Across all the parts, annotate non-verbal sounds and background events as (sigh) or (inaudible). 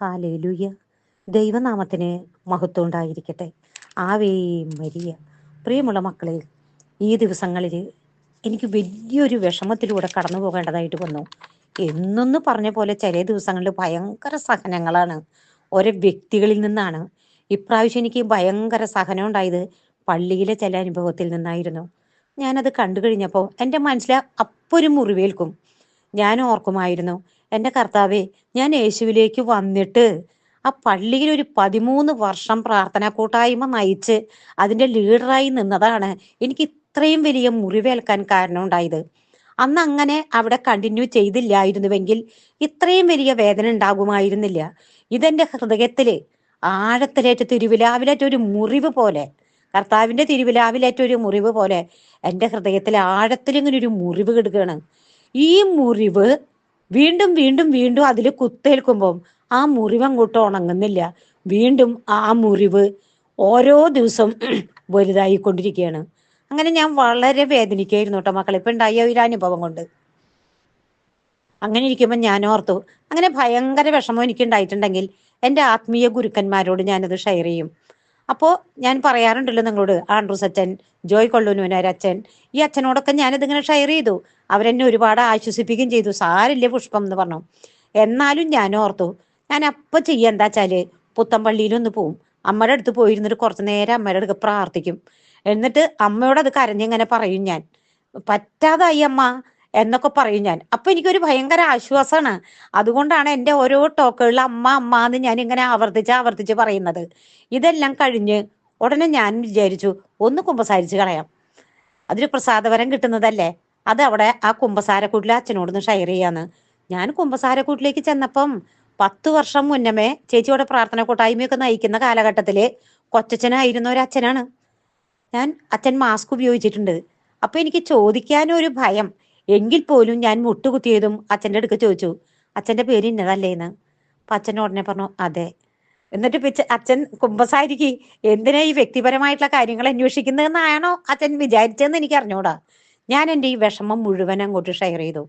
Hallelujah ദൈവനാമത്തിന് മഹത്വം ഉണ്ടായിരിക്കട്ടെ. ആവേ മരിയ. പ്രിയമുള്ള മക്കളെ ഈ ദിവസങ്ങളിൽ എനിക്ക് വലിയൊരു വിഷമത്തിലൂടെ കടന്നു പോകേണ്ടതായിട്ട് വന്നു. എന്നൊന്ന് പറഞ്ഞ പോലെ ചില ദിവസങ്ങളിൽ ഭയങ്കര സഹനങ്ങളാണ്. ഓരോ വ്യക്തികളിൽ നിന്നാണ്. ഇപ്രാവശ്യം എനിക്ക് ഭയങ്കര സഹനം ഉണ്ടായത് പള്ളിയിലെ ചില അനുഭവത്തിൽ നിന്നായിരുന്നു. ഞാനത് കണ്ടു കഴിഞ്ഞപ്പോൾ എന്റെ മനസ്സിൽ അപ്പൊരു മുറിവേൽക്കും. ഞാൻ ഓർക്കുമായിരുന്നു എന്റെ കർത്താവെ ഞാൻ യേശുവിലേക്ക് വന്നിട്ട് ആ പള്ളിയിൽ ഒരു പതിമൂന്ന് വർഷം പ്രാർത്ഥനാ കൂട്ടായ്മ നയിച്ച് അതിന്റെ ലീഡറായി നിന്നതാണ് എനിക്ക് ഇത്രയും വലിയ മുറിവേൽക്കാൻ കാരണം ഉണ്ടായത്. അന്ന് അങ്ങനെ അവിടെ കണ്ടിന്യൂ ചെയ്തില്ലായിരുന്നുവെങ്കിൽ ഇത്രയും വലിയ വേദന ഉണ്ടാകുമായിരുന്നില്ല. ഇതെന്റെ ഹൃദയത്തിൽ ആഴത്തിലേറ്റ തിരുവിലാവിലേറ്റ ഒരു മുറിവ് പോലെ കർത്താവിന്റെ തിരുവിലാവിലേറ്റ ഒരു മുറിവ് പോലെ എന്റെ ഹൃദയത്തിലെ ആഴത്തിൽ ഇങ്ങനെ ഒരു മുറിവ് കിടക്കുകയാണ് ഈ മുറിവ് വീണ്ടും വീണ്ടും വീണ്ടും അതിൽ കുത്തേൽക്കുമ്പോൾ ആ മുറിവ് അങ്ങോട്ട് ഉണങ്ങുന്നില്ല. വീണ്ടും ആ മുറിവ് ഓരോ ദിവസം (clears throat) വലുതായിക്കൊണ്ടിരിക്കുകയാണ്. അങ്ങനെ ഞാൻ വളരെ വേദനിക്കായിരുന്നു കേട്ടോ മക്കളെ. ഇപ്പൊ ഉണ്ടായ ഒരു അനുഭവം കൊണ്ട്. അങ്ങനെ ഇരിക്കുമ്പോൾ ഞാൻ ഓർത്തു അങ്ങനെ ഭയങ്കര വിഷമം എനിക്ക് ഉണ്ടായിട്ടുണ്ടെങ്കിൽ എന്റെ ആത്മീയ ഗുരുക്കന്മാരോട് ഞാനത് ഷെയർ ചെയ്യും. അപ്പോൾ ഞാൻ പറയാറുണ്ടല്ലോ നിങ്ങളോട് ആൻഡ്രൂസ് അച്ഛൻ ജോയ് കൊള്ളുനൂനർ അച്ഛൻ. ഈ അച്ഛനോടൊക്കെ ഞാനിതിങ്ങനെ ഷെയർ ചെയ്തു. അവരെന്നെ ഒരുപാട് ആശ്വസിപ്പിക്കുകയും ചെയ്തു. സാരില്ലേ പുഷ്പം എന്ന് പറഞ്ഞു. എന്നാലും ഞാൻ ഓർത്തു ഞാൻ അപ്പൊ ചെയ്യാ എന്താ വെച്ചാൽ പുത്തമ്പള്ളിയിലൊന്ന് പോവും. അമ്മയുടെ അടുത്ത് പോയിരുന്നിട്ട് കുറച്ച് നേരം അമ്മയുടെ അടുത്ത് പ്രാർത്ഥിക്കും. എന്നിട്ട് അമ്മയോട് അത് കരഞ്ഞിങ്ങനെ പറയും ഞാൻ. പറ്റാതായി അമ്മ എന്നൊക്കെ പറയും ഞാൻ. അപ്പൊ എനിക്കൊരു ഭയങ്കര ആശ്വാസമാണ് അതുകൊണ്ടാണ് എന്റെ ഓരോ ടോക്കുകളിൽ അമ്മ അമ്മ എന്ന് ഞാൻ ഇങ്ങനെ ആവർത്തിച്ച് ആവർത്തിച്ച് പറയുന്നത്. ഇതെല്ലാം കഴിഞ്ഞ് ഉടനെ ഞാൻ വിചാരിച്ചു ഒന്ന് കുമ്പസാരിച്ച് കളയാം. അതിന് പ്രസാദവരം കിട്ടുന്നതല്ലേ? അത് അവിടെ ആ കുമ്പസാരക്കൂട്ടിലെ അച്ഛനോടൊന്ന് ഷെയർ ചെയ്യാന്ന്. ഞാൻ കുമ്പസാരക്കൂട്ടിലേക്ക് ചെന്നപ്പം പത്ത് വർഷം മുന്നമേ ചേച്ചിയുടെ പ്രാർത്ഥന കൂട്ടായ്മയൊക്കെ നയിക്കുന്ന കാലഘട്ടത്തിൽ കൊച്ചച്ഛനായിരുന്ന ഒരു അച്ഛനാണ്. ഞാൻ അച്ഛൻ മാസ്ക് ഉപയോഗിച്ചിട്ടുണ്ട്. അപ്പൊ എനിക്ക് ചോദിക്കാനൊരു ഭയം. എങ്കിൽ പോലും ഞാൻ മുട്ടുകുത്തിയതും അച്ഛന്റെ അടുക്ക് ചോദിച്ചു അച്ഛന്റെ പേര് ഇന്നതല്ലേ? എന്ന്. അപ്പൊ അച്ഛൻ ഉടനെ പറഞ്ഞു അതെ. എന്നിട്ട് പിച്ച അച്ഛൻ കുമ്പസാരിക്ക് എന്തിനാ ഈ വ്യക്തിപരമായിട്ടുള്ള കാര്യങ്ങൾ അന്വേഷിക്കുന്നതെന്നാണോ അച്ഛൻ വിചാരിച്ചതെന്ന് എനിക്ക് അറിഞ്ഞൂടാ. ഞാൻ എന്റെ ഈ വിഷമം മുഴുവൻ അങ്ങോട്ട് ഷെയർ ചെയ്തു.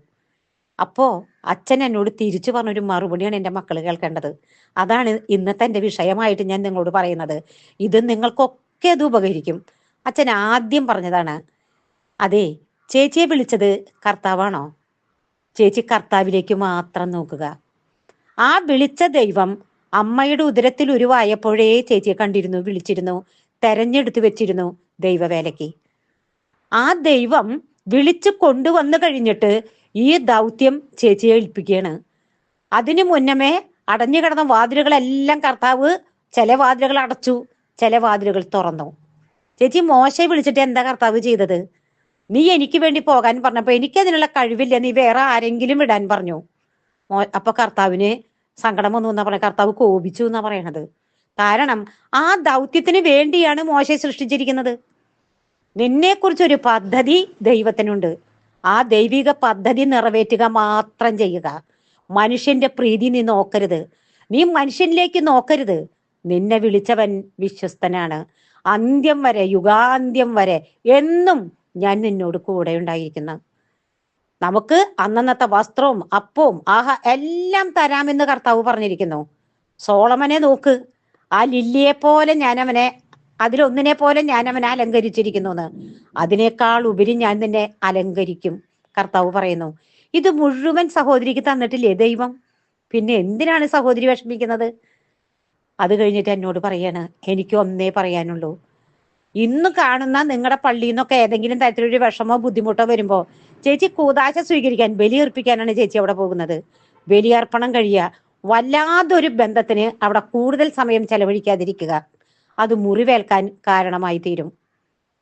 അപ്പോ അച്ഛൻ എന്നോട് തിരിച്ചു പറഞ്ഞൊരു മറുപടിയാണ് എന്റെ മക്കൾ കേൾക്കേണ്ടത്. അതാണ് ഇന്നത്തെ എന്റെ വിഷയമായിട്ട് ഞാൻ നിങ്ങളോട് പറയുന്നത്. ഇത് നിങ്ങൾക്കൊക്കെ അത് ഉപകരിക്കും. അച്ഛൻ ആദ്യം പറഞ്ഞതാണ് അതെ ചേച്ചിയെ വിളിച്ചത് കർത്താവാണോ? ചേച്ചി കർത്താവിലേക്ക് മാത്രം നോക്കുക. ആ വിളിച്ച ദൈവം അമ്മയുടെ ഉദരത്തിൽ ഉരുവായപ്പോഴേ ചേച്ചിയെ കണ്ടിരുന്നു വിളിച്ചിരുന്നു തെരഞ്ഞെടുത്തു വെച്ചിരുന്നു ദൈവവേലയ്ക്ക്. ആ ദൈവം വിളിച്ചു കൊണ്ടുവന്നു കഴിഞ്ഞിട്ട് ഈ ദൗത്യം ചേച്ചിയെ ഏൽപ്പിക്കുകയാണ്. അതിനു മുന്നമേ അടഞ്ഞു കിടന്ന വാതിലുകളെല്ലാം കർത്താവ് ചില വാതിലുകൾ അടച്ചു ചില വാതിലുകൾ തുറന്നു. ചേച്ചി മോശയെ വിളിച്ചിട്ട് എന്താ കർത്താവ് ചെയ്തത്? നീ എനിക്ക് വേണ്ടി പോകാൻ പറഞ്ഞപ്പോ എനിക്ക് അതിനുള്ള കഴിവില്ല നീ വേറെ ആരെങ്കിലും വിടാൻ പറഞ്ഞു. മോ അപ്പൊ കർത്താവിന് സങ്കടം വന്നു എന്നാ പറയാ കർത്താവ് കോപിച്ചു എന്നാ പറയണത്. കാരണം ആ ദൗത്യത്തിന് വേണ്ടിയാണ് മോശയെ സൃഷ്ടിച്ചിരിക്കുന്നത്. നിന്നെ കുറിച്ചൊരു പദ്ധതി ദൈവത്തിനുണ്ട്. ആ ദൈവിക പദ്ധതി നിറവേറ്റുക മാത്രം ചെയ്യുക. മനുഷ്യന്റെ പ്രീതി നീ നോക്കരുത്. നീ മനുഷ്യനിലേക്ക് നോക്കരുത്. നിന്നെ വിളിച്ചവൻ വിശ്വസ്തനാണ്. അന്ത്യം വരെ യുഗാന്ത്യം വരെ എന്നും ഞാൻ നിന്നോട് കൂടെ ഉണ്ടായിരിക്കുന്നു. നമുക്ക് അന്നന്നത്തെ വസ്ത്രവും അപ്പവും ആഹ എല്ലാം തരാമെന്ന് കർത്താവ് പറഞ്ഞിരിക്കുന്നു. സോളമനെ നോക്ക്. ആ ലില്ലിയെ പോലെ ഞാൻ അവനെ അതിലൊന്നിനെ പോലെ ഞാൻ അവനെ അലങ്കരിച്ചിരിക്കുന്നു എന്ന് അതിനേക്കാൾ ഉപരി ഞാൻ നിന്നെ അലങ്കരിക്കും കർത്താവ് പറയുന്നു. ഇത് മുഴുവൻ സഹോദരിക്ക് തന്നിട്ടില്ലേ ദൈവം? പിന്നെ എന്തിനാണ് സഹോദരി വിഷമിക്കുന്നത്? അത് കഴിഞ്ഞിട്ട് എന്നോട് പറയാണ് എനിക്ക് ഒന്നേ പറയാനുള്ളൂ. ഇന്ന് കാണുന്ന നിങ്ങളുടെ പള്ളിയിൽ നിന്നൊക്കെ ഏതെങ്കിലും തരത്തിലൊരു വിഷമോ ബുദ്ധിമുട്ടോ വരുമ്പോ ചേച്ചി കൂതാശ സ്വീകരിക്കാൻ ബലിയർപ്പിക്കാനാണ് ചേച്ചി അവിടെ പോകുന്നത്. ബലിയർപ്പണം കഴിയുക. വല്ലാതൊരു ബന്ധത്തിന് അവിടെ കൂടുതൽ സമയം ചെലവഴിക്കാതിരിക്കുക. അത് മുറിവേൽക്കാൻ കാരണമായി തീരും.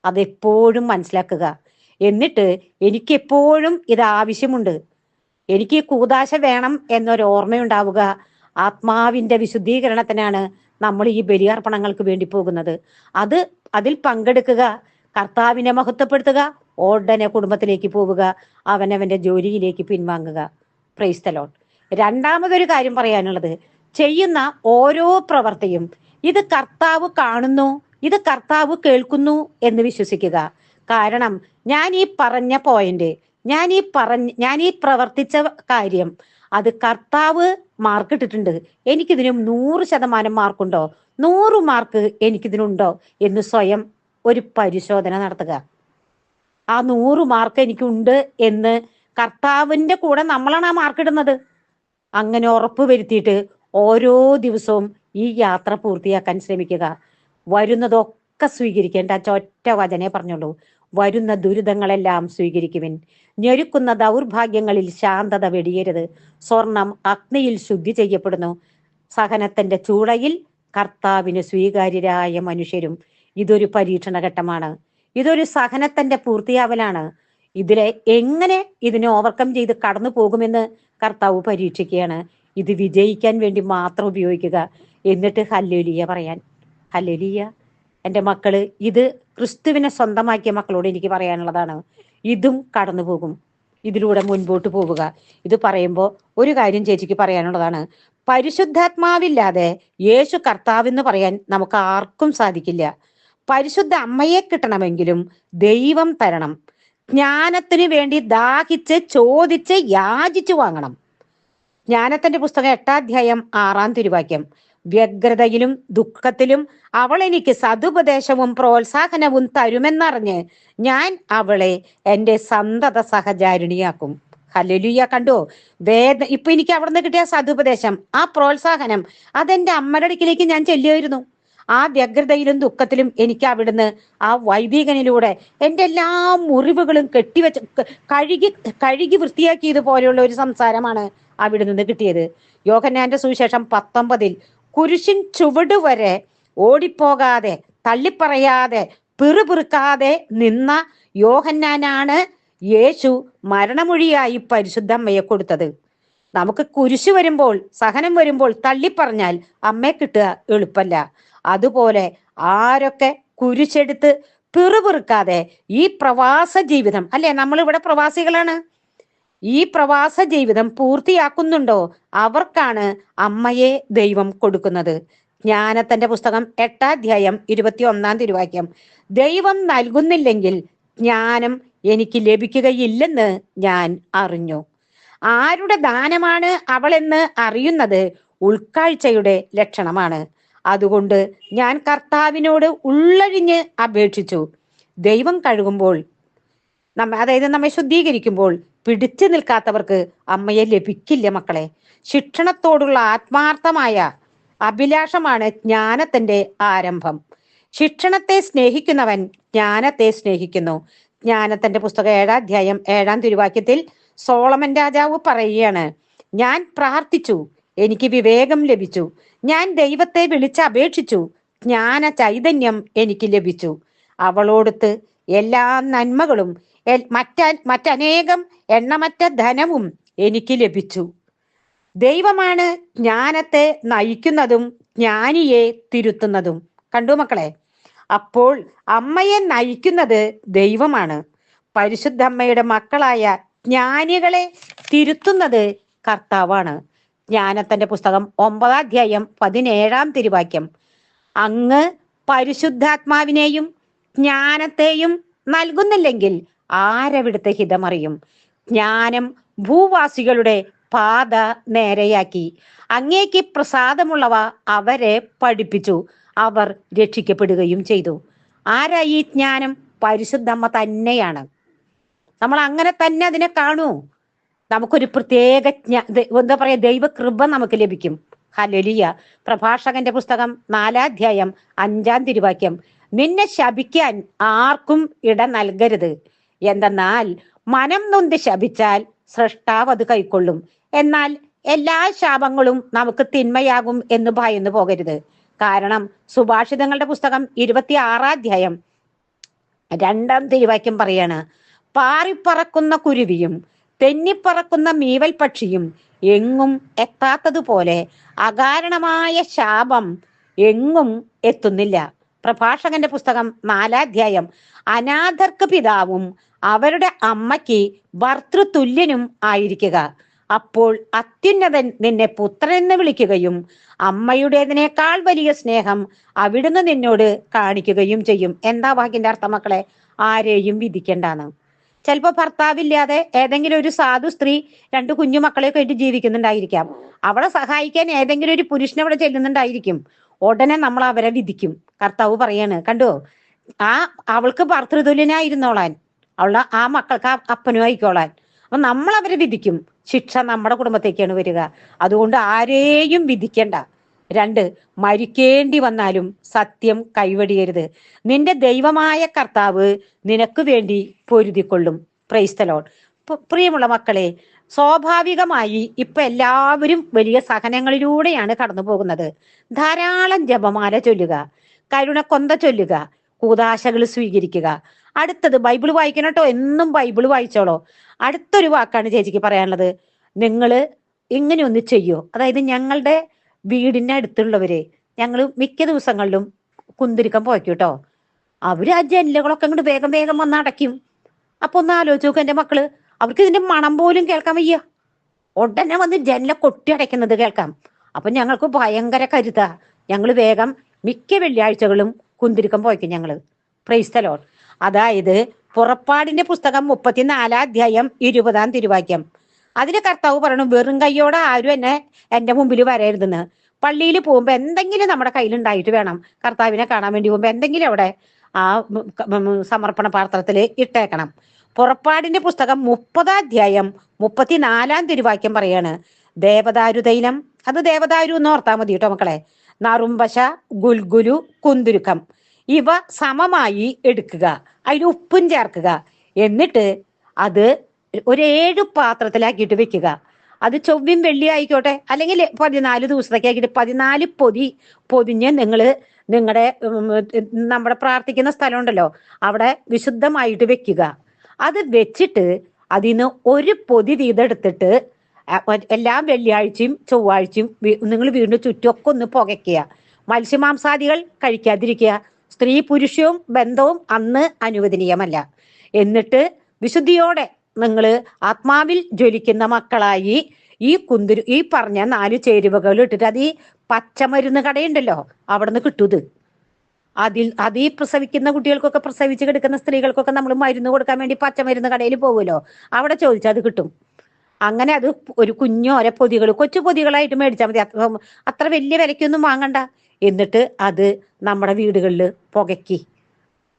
അതെപ്പോഴും മനസ്സിലാക്കുക. എന്നിട്ട് എനിക്കെപ്പോഴും ഇത് ആവശ്യമുണ്ട്. എനിക്ക് കൂതാശ വേണം എന്നൊരു ഓർമ്മയുണ്ടാവുക. ആത്മാവിന്റെ വിശുദ്ധീകരണത്തിനാണ് നമ്മൾ ഈ ബലിയർപ്പണങ്ങൾക്ക് വേണ്ടി പോകുന്നത്. അത് അതിൽ പങ്കെടുക്കുക കർത്താവിനെ മഹത്വപ്പെടുത്തുക ഓടനെ കുടുംബത്തിലേക്ക് പോവുക അവനവന്റെ ജോലിയിലേക്ക് പിൻവാങ്ങുക. പ്രൈസ്തലോൺ രണ്ടാമതൊരു കാര്യം പറയാനുള്ളത് ചെയ്യുന്ന ഓരോ പ്രവർത്തിയും ഇത് കർത്താവ് കാണുന്നു ഇത് കർത്താവ് കേൾക്കുന്നു എന്ന് വിശ്വസിക്കുക. കാരണം ഞാൻ ഈ പറഞ്ഞ പോയിന്റ് ഞാൻ ഈ പറഞ്ഞ ഞാൻ ഈ പ്രവർത്തിച്ച കാര്യം അത് കർത്താവ് മാർക്ക് ഇട്ടിട്ടുണ്ട്. എനിക്കിതിന് നൂറ് ശതമാനം മാർക്കുണ്ടോ നൂറ് മാർക്ക് എനിക്കിതിനുണ്ടോ എന്ന് സ്വയം ഒരു പരിശോധന നടത്തുക. ആ നൂറ് മാർക്ക് എനിക്കുണ്ട് എന്ന് കർത്താവിന്റെ കൂടെ നമ്മളാണ് ആ മാർക്ക് ഇടുന്നത്. അങ്ങനെ ഉറപ്പ് വരുത്തിയിട്ട് ഓരോ ദിവസവും ഈ യാത്ര പൂർത്തിയാക്കാൻ ശ്രമിക്കുക. വരുന്നതൊക്കെ സ്വീകരിക്കേണ്ട ഒറ്റ വചനേ പറഞ്ഞുള്ളൂ. വരുന്ന ദുരിതങ്ങളെല്ലാം സ്വീകരിക്കുവിൻ. ഞെരുക്കുന്ന ദൗർഭാഗ്യങ്ങളിൽ ശാന്തത വെടിയരുത്. സ്വർണം അഗ്നിയിൽ ശുദ്ധി ചെയ്യപ്പെടുന്നു. സഹനത്തിന്റെ ചൂളയിൽ കർത്താവിന് സ്വീകാര്യരായ മനുഷ്യരും ഇതൊരു പരീക്ഷണ ഘട്ടമാണ്. ഇതൊരു സഹനത്തിന്റെ പൂർത്തിയാവലാണ്. ഇതിലെ എങ്ങനെ ഇതിനെ ഓവർകം ചെയ്ത് കടന്നു പോകുമെന്ന് കർത്താവ് പരീക്ഷിക്കുകയാണ്. ഇത് വിജയിക്കാൻ വേണ്ടി മാത്രം ഉപയോഗിക്കുക. എന്നിട്ട് ഹല്ലേലിയ പറയാൻ. ഹല്ലേലിയ. എന്റെ മക്കൾ ഇത് ക്രിസ്തുവിനെ സ്വന്തമാക്കിയ മക്കളോട് എനിക്ക് പറയാനുള്ളതാണ്. ഇതും കടന്നു പോകും. ഇതിലൂടെ മുൻപോട്ട് പോവുക. ഇത് പറയുമ്പോൾ ഒരു കാര്യം ചേച്ചിക്ക് പറയാനുള്ളതാണ്. പരിശുദ്ധാത്മാവില്ലാതെ യേശു കർത്താവെന്ന് പറയാൻ നമുക്ക് ആർക്കും സാധിക്കില്ല. പരിശുദ്ധ അമ്മയെ കിട്ടണമെങ്കിലും ദൈവം തരണം. ജ്ഞാനത്തിന് വേണ്ടി ദാഹിച്ച് ചോദിച്ച് യാചിച്ചു വാങ്ങണം. ജ്ഞാനത്തിന്റെ പുസ്തകം എട്ടാധ്യായം ആറാം തിരുവാക്യം. വ്യഗ്രതയിലും ദുഃഖത്തിലും അവൾ എനിക്ക് സതുപദേശവും പ്രോത്സാഹനവും തരുമെന്നറിഞ്ഞ് ഞാൻ അവളെ എന്റെ സന്തത സഹചാരിണിയാക്കും. ഹല്ലേലൂയ. കണ്ടോ? വേദ ഇപ്പൊ എനിക്ക് അവിടെ നിന്ന് കിട്ടിയ സതുപദേശം ആ പ്രോത്സാഹനം അതെന്റെ അമ്മയുടെ അടുക്കിലേക്ക് ഞാൻ ചെല്ലുമായിരുന്നു ആ വ്യഗ്രതയിലും ദുഃഖത്തിലും എനിക്ക് അവിടുന്ന് ആ വൈദികനിലൂടെ എന്റെ എല്ലാ മുറിവുകളും കെട്ടിവെച്ച് കഴുകി കഴുകി കഴുകി വൃത്തിയാക്കിയതുപോലെയുള്ള ഒരു സംസാരമാണ് അവിടെ നിന്ന് കിട്ടിയത്. യോഹന്നാന്റെ സുവിശേഷം പത്തൊമ്പതിൽ കുരിശിൻ ചുവട് വരെ ഓടിപ്പോകാതെ തള്ളിപ്പറയാതെ പിറുപിറുക്കാതെ നിന്ന യോഹന്നാനാണ് യേശു മരണമൊഴിയായി പരിശുദ്ധമ്മയെ കൊടുത്തത്. നമുക്ക് കുരിശ് വരുമ്പോൾ സഹനം വരുമ്പോൾ തള്ളിപ്പറഞ്ഞാൽ അമ്മയെ കിട്ടുക എളുപ്പല്ല. അതുപോലെ ആരൊക്കെ കുരിശെടുത്ത് പിറുപിറുക്കാതെ ഈ പ്രവാസ ജീവിതം അല്ലെ? നമ്മളിവിടെ പ്രവാസികളാണ്. ഈ പ്രവാസ ജീവിതം പൂർത്തിയാക്കുന്നുണ്ടോ? അവർക്കാണ് അമ്മയെ ദൈവം കൊടുക്കുന്നത്. ജ്ഞാനത്തിന്റെ പുസ്തകം എട്ടാധ്യായം ഇരുപത്തി ഒന്നാം തിരുവാക്യം. ദൈവം നൽകുന്നില്ലെങ്കിൽ ജ്ഞാനം എനിക്ക് ലഭിക്കുകയില്ലെന്ന് ഞാൻ അറിഞ്ഞു. ആരുടെ ദാനമാണ് അവളെന്ന് അറിയുന്നത് ഉൾക്കാഴ്ചയുടെ ലക്ഷണമാണ്. അതുകൊണ്ട് ഞാൻ കർത്താവിനോട് ഉള്ളഴിഞ്ഞ് അപേക്ഷിച്ചു. ദൈവം കഴുകുമ്പോൾ നമ്മ അതായത് നമ്മെ ശുദ്ധീകരിക്കുമ്പോൾ പിടിച്ചു നിൽക്കാത്തവർക്ക് അമ്മയെ ലഭിക്കില്ല മക്കളെ. ശിക്ഷണത്തോടുള്ള ആത്മാർത്ഥമായ അഭിലാഷമാണ് ജ്ഞാനത്തിന്റെ ആരംഭം. ശിക്ഷണത്തെ സ്നേഹിക്കുന്നവൻ ജ്ഞാനത്തെ സ്നേഹിക്കുന്നു. ജ്ഞാനത്തിന്റെ പുസ്തകം ഏഴാം അധ്യായം ഏഴാം തിരുവാക്യത്തിൽ സോളമൻ രാജാവ് പറയുകയാണ് ഞാൻ പ്രാർത്ഥിച്ചു എനിക്ക് വിവേകം ലഭിച്ചു. ഞാൻ ദൈവത്തെ വിളിച്ച് അപേക്ഷിച്ചു ജ്ഞാന ചൈതന്യം എനിക്ക് ലഭിച്ചു. അവളോടുത്ത് എല്ലാ നന്മകളും മറ്റ മറ്റനേകം എണ്ണമറ്റ ധനവും എനിക്ക് ലഭിച്ചു. ദൈവമാണ് ജ്ഞാനത്തെ നയിക്കുന്നതും ജ്ഞാനിയെ തിരുത്തുന്നതും. കണ്ടു മക്കളെ? അപ്പോൾ അമ്മയെ നയിക്കുന്നത് ദൈവമാണ്. പരിശുദ്ധമ്മയുടെ മക്കളായ ജ്ഞാനികളെ തിരുത്തുന്നത് കർത്താവാണ്. ജ്ഞാനത്തിന്റെ പുസ്തകം ഒമ്പതാം അധ്യായം പതിനേഴാം തിരുവാക്യം. അങ്ങ് പരിശുദ്ധാത്മാവിനെയും ജ്ഞാനത്തെയും നൽകുന്നില്ലെങ്കിൽ ആരവിടുത്തെ ഹിതമറിയും? ജ്ഞാനം ഭൂവാസികളുടെ പാത നേരെയാക്കി. അങ്ങേക്ക് പ്രസാദമുള്ളവ അവരെ പഠിപ്പിച്ചു. അവർ രക്ഷിക്കപ്പെടുകയും ചെയ്തു. ആരാ ഈ ജ്ഞാനം? പരിശുദ്ധമ്മ തന്നെയാണ്. നമ്മൾ അങ്ങനെ തന്നെ അതിനെ കാണൂ. നമുക്കൊരു പ്രത്യേക ജ്ഞാ എന്താ പറയാ ദൈവകൃപ നമുക്ക് ലഭിക്കും. ഹലലിയ പ്രഭാഷകന്റെ പുസ്തകം നാലാധ്യായം അഞ്ചാം തിരുവാക്യം. നിന്നെ ശപിക്കാൻ ആർക്കും ഇട നൽകരുത്. എന്തെന്നാൽ മനം നൊന്ത് ശപിച്ചാൽ സൃഷ്ടാവ് അത് കൈക്കൊള്ളും. എന്നാൽ എല്ലാ ശാപങ്ങളും നമുക്ക് തിന്മയാകും എന്ന് ഭയന്നു പോകരുത്. കാരണം സുഭാഷിതങ്ങളുടെ പുസ്തകം ഇരുപത്തി ആറാധ്യായം രണ്ടാം തിരുവാക്യം പറയാണ് പാറിപ്പറക്കുന്ന കുരുവിയും തെന്നിപ്പറക്കുന്ന മീവൽ പക്ഷിയും എങ്ങും എത്താത്തതുപോലെ അകാരണമായ ശാപം എങ്ങും എത്തുന്നില്ല. പ്രഭാഷകന്റെ പുസ്തകം നാലാധ്യായം അനാഥർക്ക് പിതാവും അവരുടെ അമ്മയ്ക്ക് ഭർത്തൃതുല്യനും ആയിരിക്കുക. അപ്പോൾ അത്യുന്നതൻ നിന്നെ പുത്രൻ എന്ന് വിളിക്കുകയും അമ്മയുടേതിനേക്കാൾ വലിയ സ്നേഹം അവിടുന്ന് നിന്നോട് കാണിക്കുകയും ചെയ്യും. എന്താ വാക്കിന്റെ അർത്ഥം മക്കളെ? ആരെയും വിധിക്കേണ്ടാണ് ചിലപ്പോൾ ഭർത്താവില്ലാതെ ഏതെങ്കിലും ഒരു സാധു സ്ത്രീ രണ്ട് കുഞ്ഞു മക്കളെയൊക്കെ ആയിട്ട് ജീവിക്കുന്നുണ്ടായിരിക്കാം. അവളെ സഹായിക്കാൻ ഏതെങ്കിലും ഒരു പുരുഷൻ അവിടെ ചെല്ലുന്നുണ്ടായിരിക്കും. ഉടനെ നമ്മൾ അവരെ വിധിക്കും. കർത്താവ് പറയാണ് കണ്ടോ? ആ അവൾക്ക് ഭർത്തൃതുല്യനായിരുന്നോളാൻ അവളുടെ ആ മക്കൾക്ക് അപ്പനും ആയിക്കോളാൻ. അപ്പൊ നമ്മൾ അവരെ വിധിക്കും. ശിക്ഷ നമ്മുടെ കുടുംബത്തേക്കാണ് വരിക. അതുകൊണ്ട് ആരെയും വിധിക്കണ്ട. രണ്ട് മരിക്കേണ്ടി വന്നാലും സത്യം കൈവടിയരുത്. നിന്റെ ദൈവമായ കർത്താവ് നിനക്ക് വേണ്ടി പൊരുതിക്കൊള്ളും. പ്രൈസ്തലോൺ പ്രിയമുള്ള മക്കളെ സ്വാഭാവികമായി ഇപ്പൊ എല്ലാവരും വലിയ സഹനങ്ങളിലൂടെയാണ് കടന്നു പോകുന്നത് ധാരാളം ജപമാല ചൊല്ലുക. കരുണക്കൊന്ത ചൊല്ലുക. കൂതാശകൾ സ്വീകരിക്കുക. അടുത്തത് ബൈബിൾ വായിക്കണം കേട്ടോ എന്നും ബൈബിൾ വായിച്ചോളോ. അടുത്തൊരു വാക്കാണ് ചേച്ചിക്ക് പറയാനുള്ളത്. നിങ്ങൾ ഇങ്ങനെ ഒന്ന് ചെയ്യോ. അതായത് ഞങ്ങളുടെ വീടിന്റെ അടുത്തുള്ളവര് ഞങ്ങൾ മിക്ക ദിവസങ്ങളിലും കുന്തിരിക്കം പോയ്ക്കും കേട്ടോ അവർ ആ ജനലുകളൊക്കെ അങ്ങോട്ട് വേഗം വേഗം വന്ന് അടയ്ക്കും. അപ്പൊ ഒന്ന് ആലോചിച്ച് നോക്കും എന്റെ മക്കൾ. അവർക്ക് ഇതിന്റെ മണം പോലും കേൾക്കാൻ വയ്യ. ഉടനെ വന്ന് ജനല കൊട്ടി അടയ്ക്കുന്നത് കേൾക്കാം. അപ്പൊ ഞങ്ങൾക്ക് ഭയങ്കര കരുതാ. ഞങ്ങൾ വേഗം മിക്ക വെള്ളിയാഴ്ചകളും കുന്തിരിക്കം പോയിക്കും ഞങ്ങൾ. പ്രൈസ്തലോൺ അതായത് പുറപ്പാടിന്റെ പുസ്തകം മുപ്പത്തിനാലാം അധ്യായം ഇരുപതാം തിരുവാക്യം. അതിന് കർത്താവ് പറയണു വെറും കൈയോടെ ആരും എന്നെ എന്റെ മുമ്പിൽ വരരുതെന്ന്. പള്ളിയിൽ പോകുമ്പോ എന്തെങ്കിലും നമ്മുടെ കയ്യിൽ ഉണ്ടായിട്ട് വേണം. കർത്താവിനെ കാണാൻ വേണ്ടി പോകുമ്പോ എന്തെങ്കിലും അവിടെ ആ സമർപ്പണ പാത്രത്തിൽ ഇട്ടേക്കണം. പുറപ്പാടിന്റെ പുസ്തകം മുപ്പതാം അധ്യായം മുപ്പത്തിനാലാം തിരുവാക്യം പറയാണ്. ദേവദാരു തൈലം അത് ദേവദാരു എന്ന് ഓർത്താൽ മതി കേട്ടോ മക്കളെ. നറുമ്പശ ഗുൽഗുലു കുന്തുരുക്കം. ഇവ സമമായി എടുക്കുക അതിൽ ഉപ്പും ചേർക്കുക. എന്നിട്ട് അത് ഒരു ഏഴ് പാത്രത്തിലാക്കിയിട്ട് വെക്കുക. അത് ചൊവ്വയും വെള്ളി ആയിക്കോട്ടെ. അല്ലെങ്കിൽ പതിനാല് ദിവസത്തേക്ക് ആക്കിയിട്ട് പതിനാല് പൊതി പൊതിഞ്ഞ് നിങ്ങൾ നിങ്ങളുടെ നമ്മുടെ പ്രാർത്ഥിക്കുന്ന സ്ഥലമുണ്ടല്ലോ അവിടെ വിശുദ്ധമായിട്ട് വെക്കുക. അത് വെച്ചിട്ട് അതിന് ഒരു പൊതി ഒ- എല്ലാ വെള്ളിയാഴ്ചയും ചൊവ്വാഴ്ചയും നിങ്ങൾ വീടിന് ചുറ്റുമൊക്കെ ഒന്ന് പുകയ്ക്കുക. മത്സ്യമാംസാദികൾ കഴിക്കാതിരിക്കുക. സ്ത്രീ പുരുഷവും ബന്ധവും അന്ന് അനുവദനീയമല്ല. എന്നിട്ട് വിശുദ്ധിയോടെ നിങ്ങൾ ആത്മാവിൽ ജ്വലിക്കുന്ന മക്കളായി ഈ കുന്തിരി ഈ പറഞ്ഞ നാല് ചേരുവകൾ ഇട്ടിട്ട് അത് ഈ പച്ചമരുന്ന് കടയുണ്ടല്ലോ അവിടെ നിന്ന് കിട്ടൂത്. അതിൽ അത് ഈ പ്രസവിക്കുന്ന കുട്ടികൾക്കൊക്കെ പ്രസവിച്ച് കിടക്കുന്ന സ്ത്രീകൾക്കൊക്കെ നമ്മൾ മരുന്ന് കൊടുക്കാൻ വേണ്ടി പച്ചമരുന്ന് കടയിൽ പോകുമല്ലോ അവിടെ ചോദിച്ചാൽ അത് കിട്ടും. അങ്ങനെ അത് ഒരു കുഞ്ഞോ ഒരേ പൊതികൾ കൊച്ചു പൊതികളായിട്ട് മേടിച്ചാൽ മതി. അത്ര വലിയ വിലയ്ക്കൊന്നും വാങ്ങണ്ട. എന്നിട്ട് അത് നമ്മുടെ വീടുകളിൽ പുകയ്ക്കി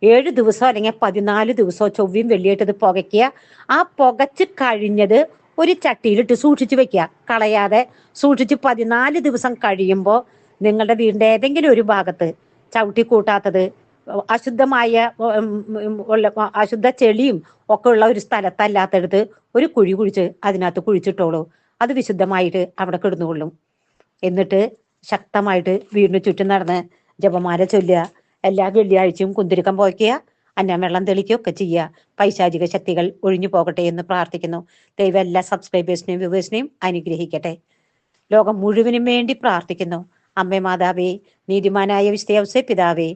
ഏഴ് ദിവസം അല്ലെങ്കിൽ പതിനാല് ദിവസം ചൊവ്വയും വെള്ളിയായിട്ട് ഇത് പുകയ്ക്കുക. ആ പുകച്ച് കഴിഞ്ഞത് ഒരു ചട്ടിയിലിട്ട് സൂക്ഷിച്ചു വെക്കുക. കളയാതെ സൂക്ഷിച്ച് പതിനാല് ദിവസം കഴിയുമ്പോൾ നിങ്ങളുടെ വീടിന്റെ ഏതെങ്കിലും ഒരു ഭാഗത്ത് ചവിട്ടി കൂട്ടാത്തത് അശുദ്ധമായ അശുദ്ധ ചെളിയും ഒക്കെ ഉള്ള ഒരു സ്ഥലത്തല്ലാത്തടുത്ത് ഒരു കുഴി കുഴിച്ച് അതിനകത്ത് കുഴിച്ചിട്ടോളൂ. അത് വിശുദ്ധമായിട്ട് അവിടെ കിടന്നുകൊള്ളും. എന്നിട്ട് ശക്തമായിട്ട് വീടിന് ചുറ്റും നടന്ന് ജപമാല ചൊല്ലുക. എല്ലാ വെള്ളിയാഴ്ചയും കുന്തിരിക്കം പോയ്ക്കുക അന്നം വെള്ളം തെളിക്കുകയൊക്കെ ചെയ്യുക. പൈശാചിക ശക്തികൾ ഒഴിഞ്ഞു പോകട്ടെ എന്ന് പ്രാർത്ഥിക്കുന്നു. ദൈവം എല്ലാ സബ്സ്ക്രൈബേഴ്സിനെയും വ്യൂവേഴ്സിനെയും അനുഗ്രഹിക്കട്ടെ. ലോകം മുഴുവനും വേണ്ടി പ്രാർത്ഥിക്കുന്നു. അമ്മേ മാതാവേ നീതിമാനായ വിശ്വസേ പിതാവേ